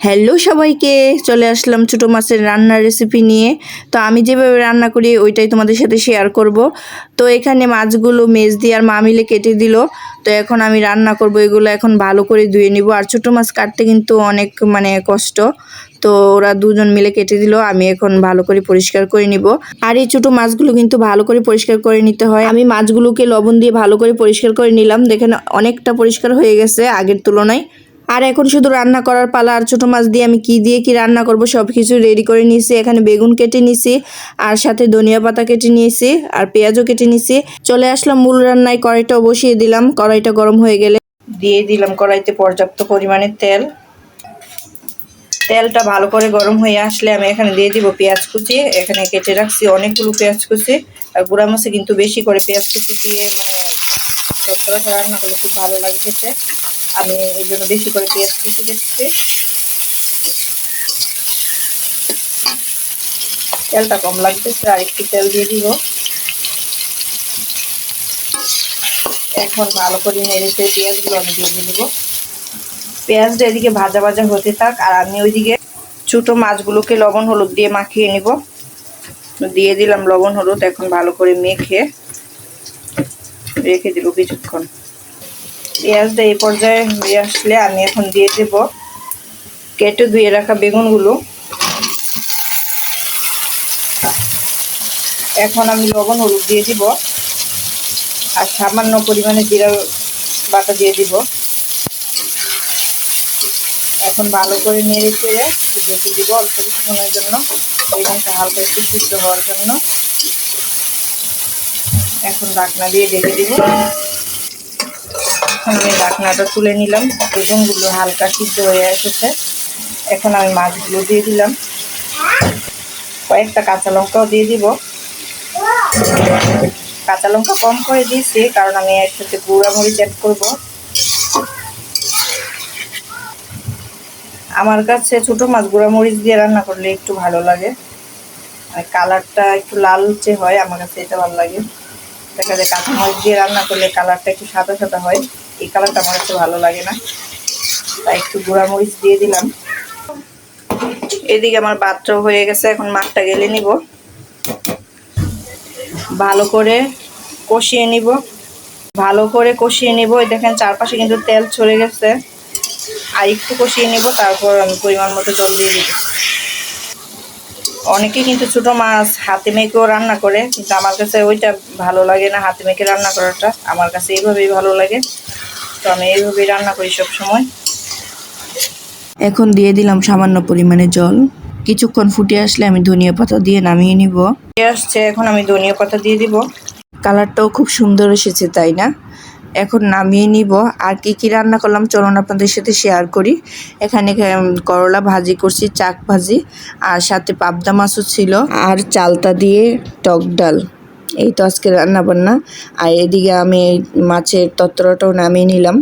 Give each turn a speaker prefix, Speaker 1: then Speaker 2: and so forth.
Speaker 1: Hello সবাইকে, চলে আসলাম ছোটো মাছের রান্নার রেসিপি নিয়ে। তো আমি যেভাবে রান্না করি, ওইটাই তোমাদের সাথে শেয়ার করব। তো এখানে মাছগুলো মেজ দিয়ে আর মা মিলে কেটে দিল। তো এখন আমি রান্না করব, এগুলো এখন ভালো করে ধুয়ে নিব। আর ছোটো মাছ কাটতে কিন্তু অনেক মানে কষ্ট। তো ওরা দুজন মিলে কেটে দিল, আমি এখন ভালো করে পরিষ্কার করে নিব। আর এই ছোটো মাছগুলো কিন্তু ভালো করে পরিষ্কার করে নিতে হয়। আমি মাছগুলোকে লবণ দিয়ে ভালো করে পরিষ্কার করে নিলাম। দেখেন, অনেকটা পরিষ্কার হয়ে গেছে আগের তুলনায়। আর এখন শুধু রান্না করার পালা আর ছোটো মাছ দিয়ে আমি কি দিয়ে কি রান্না করব সব কিছু রেডি করে নিয়েছি। এখানে বেগুন কেটে নিয়েছি, আর সাথে ধনিয়া পাতা কেটে নিয়েছি, আর পেঁয়াজও কেটে নিয়েছি। চলে আসলাম মূল রান্নায়, কড়াইটাও বসিয়ে দিলাম। কড়াইটা গরম হয়ে গেলে দিয়ে দিলাম কড়াইতে পর্যাপ্ত পরিমাণে তেল। তেলটা ভালো করে গরম হয়ে আসলে আমি এখানে দিয়ে দিব পেঁয়াজ কুচি। এখানে কেটে রাখছি অনেকগুলো পেঁয়াজ কুচি। আর গুঁড়া মাছে কিন্তু বেশি করে পেঁয়াজ কুচি দিয়ে মানে রান্না করলে খুব ভালো লাগে খেতে। আমি এই জন্য বেশি করে পেঁয়াজ কুচি দিচ্ছি। তেলটা কম লাগতেছে, আর একটু তেল দিয়ে দিব। এখন ভালো করে নেড়েছে পেঁয়াজগুলো আমি দিয়ে দিব। পেঁয়াজটা এদিকে ভাজা ভাজা হতে থাক, আর আমি ওইদিকে ছোটো মাছগুলোকে লবণ হলুদ দিয়ে মাখিয়ে নিব। দিয়ে দিলাম লবণ হলুদ, এখন ভালো করে মেখে রেখে দিব কিছুক্ষণ। পেঁয়াজটা এই পর্যায়ে হয়ে আসলে আমি এখন দিয়ে দেব। কেটে ধুয়ে রাখা বেগুনগুলো। এখন আমি লবণ, হলুদ দিয়ে দিব। আর সামান্য পরিমাণে জিরা বাটা দিয়ে দিব। এখন ভালো করে নেড়ে চেড়ে ঢেকে দিব অল্প কিছুক্ষণের জন্য। বেগুনটা হালকা একটু সিদ্ধ হওয়ার জন্য। এখন ঢাকনা দিয়ে ঢেকে দিব। এখন আমি ঢাকনাটা তুলে নিলাম। বেগুনগুলো হালকা সিদ্ধ হয়ে এসেছে। এখন আমি মাছগুলো দিয়ে দিলাম। কয়েকটা কাঁচা লঙ্কাও দিয়ে দিব। কাঁচা লঙ্কা কম করে দিয়েছি, কারণ আমি এর সাথে গুঁড়া মরিচ অ্যাড করব। আমার কাছে ছোটো মাছ গুঁড়া মরিচ দিয়ে রান্না করলে একটু ভালো লাগে। আর কালারটা একটু লালচে হয়, আমার কাছে এটা ভালো লাগে। দেখা যায় কাঁচা মাছ দিয়ে রান্না করলে কালারটা একটু সাদা সাদা হয়। এই কালারটা আমার কাছে ভালো লাগে না। তাই একটু মরিচ দিয়ে দিলাম। এদিকে আমার বাচ্চাও হয়ে গেছে, এখন মাছটা গেলে নিব। ভালো করে কষিয়ে নিব। ভালো করে কষিয়ে নিব। দেখেন, চারপাশে কিন্তু তেল ছড়ে গেছে। আর একটু কষিয়ে নিব, তারপর আমি পরিমাণ মতো জল দিয়ে দিব। অনেকে কিন্তু ছোটো মাছ হাতে মেখেও রান্না করে, কিন্তু আমার কাছে ওইটা ভালো লাগে না, হাতে মেখে রান্না করাটা। আমার কাছে এইভাবেই ভালো লাগে। তো আমি এইভাবেই রান্না করি সব সময় এখন দিয়ে দিলাম সামান্য পরিমাণে জল। কিছুক্ষণ ফুটে আসলে আমি ধনিয়া পাতা দিয়ে নামিয়ে নিব। আসছে এখন আমি ধনিয়া পাতা দিয়ে দিব। কালারটাও খুব সুন্দর এসেছে তাই না? এখন নামিয়ে নিব। আর কি কি রান্না করলাম চলুন আপনাদের সাথে শেয়ার করি। এখানে করলা ভাজি করছি চাক ভাজি আর সাথে পাবদা মাছও ছিল। আর চালতা দিয়ে টক ডাল। এই তো আজকে রান্নাবান্না। আর এদিকে আমি মাছের তত্তরাটাও নামিয়ে নিলাম।